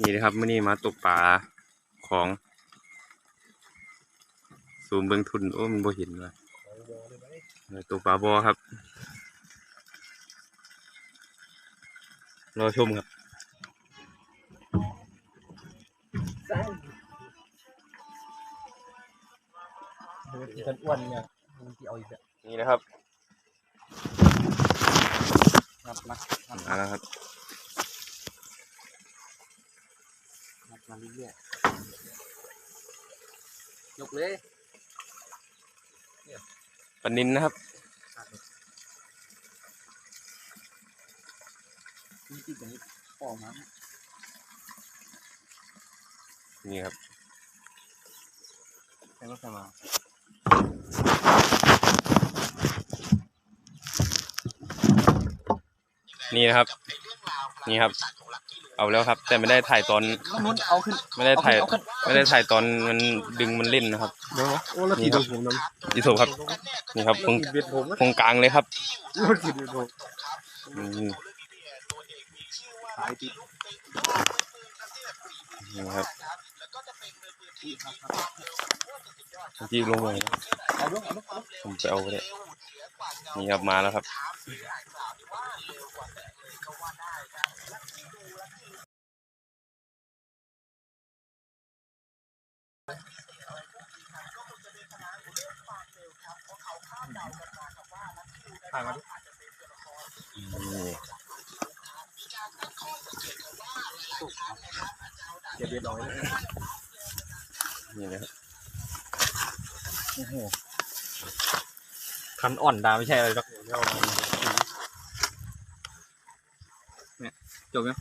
นี่นะครับมื่อนี้มาตกปลาของศูนย์เบิงทุนโอ้มันบ่เห็นว่ะเออตกปลาบอครับ รอชมครับที่ท่านอ้วนเนี่ยมันที่เอาอีกแล้วนี่นะครับนับนับนับมาแล้วครับ นับ มาเรื่อยๆยกเลยปลานินนะครับนี่ติดอย่างนี้ออกมานี่ครับใช้รถไฟมานี่นะครับ นี่ครับ เอาแล้วครับ แต่ไม่ได้ถ่ายตอนต้องนู้นเอาขึ้นไม่ได้ถ่ายเอาขึ้นไม่ได้ถ่ายตอนมันดึงมันเล่นนะครับเดี๋ยวโอ้แล้วนี่ทีครับดูผมน้อีโซครับ นี่ครับตรงำเบียดผมตรงกลางเลยครับแล้วทีดูผมอืมสายติดนี่ครับจีบลงเลยนะเอาลูกเอาลูกเอาลูกผมจะเอาไปเลยนี่ครับมาแล้วครับ ถ่ายมาดินี่เก็บเบียดเอาไว้เลยนี่นะครับโอ้โหคันอ่อนดาไม่ใช่อะไรหรอกเนี่ยจบยัง